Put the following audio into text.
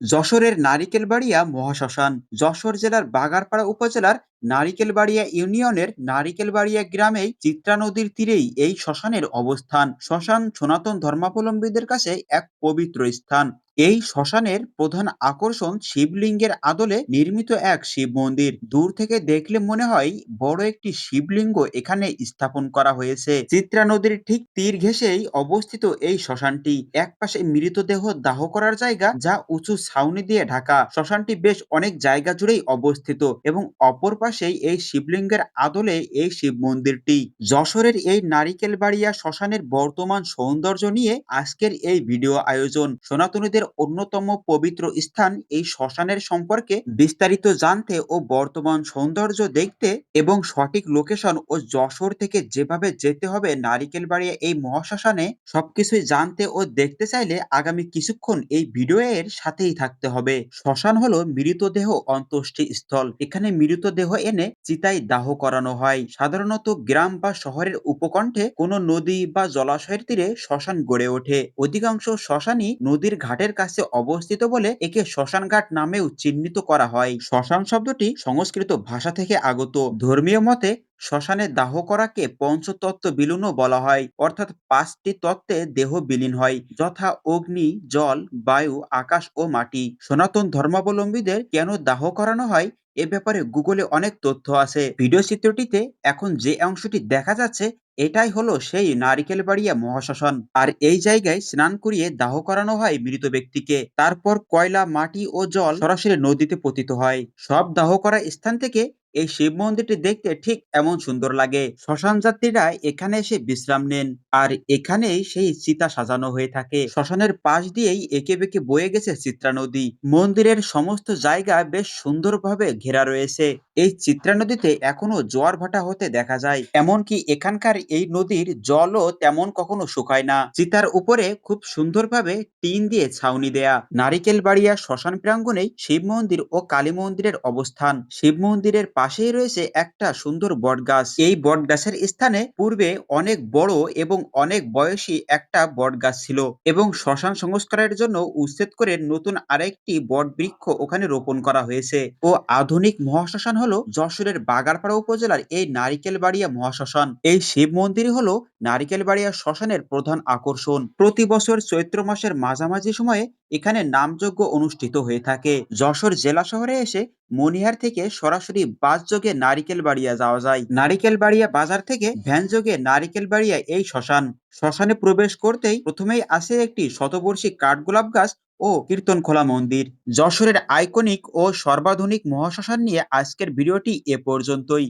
যশোরের নারিকেলবাড়িয়া মহাশ্মশান যশোর জেলার বাগারপাড়া উপজেলার নারিকেলবাড়িয়া ইউনিয়নের নারিকেলবাড়িয়া গ্রামেই চিত্রা নদীর তীরেই এই শ্মশানের অবস্থান। শ্মশান সনাতন ধর্মাবলম্বীদের কাছে এক পবিত্র স্থান। এই শ্মশানের প্রধান আকর্ষণ শিবলিঙ্গের আদলে নির্মিত এক শিব মন্দির। দূর থেকে দেখলে মনে হয় বড় একটি শিবলিঙ্গ এখানে স্থাপন করা হয়েছে। চিত্রা নদীর ঠিক তীর ঘেঁষেই অবস্থিত এই শ্মশানটি। একপাশে মৃতদেহ দাহ করার জায়গা যা উঁচু ছাউনি দিয়ে ঢাকা। শ্মশানটি বেশ অনেক জায়গা জুড়েই অবস্থিত এবং অপর পাশেই এই শিবলিঙ্গের আদলে এই শিব মন্দিরটি। যশোরের এই নারিকেলবাড়িয়া শ্মশানের বর্তমান সৌন্দর্য নিয়ে আজকের এই ভিডিও আয়োজন। সনাতনীদের অন্যতম পবিত্র স্থান এই শ্মশানের সম্পর্কে বিস্তারিত জানতে ও বর্তমান সৌন্দর্য দেখতে এবং সঠিক লোকেশন ও যশোর থেকে যেভাবে যেতে হবে নারিকেলবাড়িয়া এই মহাশ্মশানে সবকিছুই জানতে ও দেখতে চাইলে আগামী কিছুক্ষণ এই ভিডিও এর সাথেই থাকতে হবে। শ্মশান হলো মৃতদেহ অন্ত্যেষ্টি স্থল এখানে মৃতদেহ এনে চিতায় দাহ করানো হয়। সাধারণত গ্রাম বা শহরের উপকণ্ঠে কোনো নদী বা জলাশয়ের তীরে শ্মশান গড়ে ওঠে। অধিকাংশ শ্মশানই নদীর ঘাটের কাছে অবস্থিত বলে একে শ্মশান ঘাট নামেও চিহ্নিত করা হয়। শ্মশান শব্দটি সংস্কৃত ভাষা থেকে আগত। ধর্মীয় মতে শ্মশানে দাহ করাকে পঞ্চতত্ত্ব বিলীনও বলা হয়, অর্থাৎ পাঁচটি তত্ত্বে দেহ বিলীন হয়, যথা অগ্নি, জল, বায়ু, আকাশ ও মাটি। সনাতন ধর্মাবলম্বীদের কেন দাহ করানো হয়, এ ব্যাপারে গুগলে অনেক তথ্য আছে। ভিডিও চিত্রটিতে এখন যে অংশটি দেখা যাচ্ছে, এটাই হলো সেই নারিকেলবাড়িয়া মহাশ্মশান। আর এই জায়গায় স্নান করিয়ে দাহ করানো হয় মৃত ব্যক্তিকে। তারপর কয়লা, মাটি ও জল সরাসরি নদীতে পতিত হয়। সব দাহ করা স্থান থেকে এই শিব মন্দিরটি দেখতে ঠিক এমন সুন্দর লাগে। শ্মশান যাত্রীরা এখানে এসে বিশ্রাম নেন আর এখানেই সেই চিতা সাজানো হয়ে থাকে। শ্মশানের পাশ দিয়েই একে বেঁকে বয়ে গেছে চিত্রা নদী। মন্দিরের সমস্ত জায়গা বেশ সুন্দরভাবে ঘেরা রয়েছে। এই চিত্রা নদীতে এখনও জোয়ার ভাটা হতে দেখা যায়। এমনকি এখানকার এই নদীর জলও তেমন কখনো শুকায় না। চিতার উপরে খুব সুন্দরভাবে টিন দিয়ে ছাউনি দেয়া। নারিকেল বাড়িয়া শ্মশান প্রাঙ্গণেই শিব মন্দির ও কালী মন্দিরের অবস্থান। শিব মন্দিরের পাশেই রয়েছে একটা সুন্দর বটগাছ। এই বটগাছের স্থানে পূর্বে অনেক বড় এবং অনেক বয়সী একটা বটগাছ ছিল এবং শ্মশান সংস্কারের জন্য উচ্ছেদ করে নতুন আরেকটি বট বৃক্ষ ওখানে রোপণ করা হয়েছে। ও আধুনিক মহাশ্মশান হলো যশোরের বাগারপাড়া উপজেলার এই নারিকেল বাড়িয়া মহাশ্মশান। এই শিব মন্দিরই হলো নারিকেলবাড়িয়া শ্মশানের প্রধান আকর্ষণ। প্রতি বছর চৈত্র মাসের মাঝামাঝি সময়ে এখানে নামযজ্ঞ অনুষ্ঠিত হয়ে থাকে। যশোর জেলা শহরে এসে মনিহার থেকে সরাসরি বাস যোগে নারিকেল বাড়িয়া যাওয়া যায়। নারিকেল বাড়িয়া বাজার থেকে ভ্যান যোগে নারিকেল বাড়িয়া এই শ্মশান। শ্মশানে প্রবেশ করতেই প্রথমেই আসে একটি শতবর্ষী কাঠগোলাপ গাছ ও কীর্তনখোলা মন্দির। যশোরের আইকনিক ও সর্বাধুনিক মহাশ্মশান নিয়ে আজকের ভিডিওটি এ পর্যন্তই।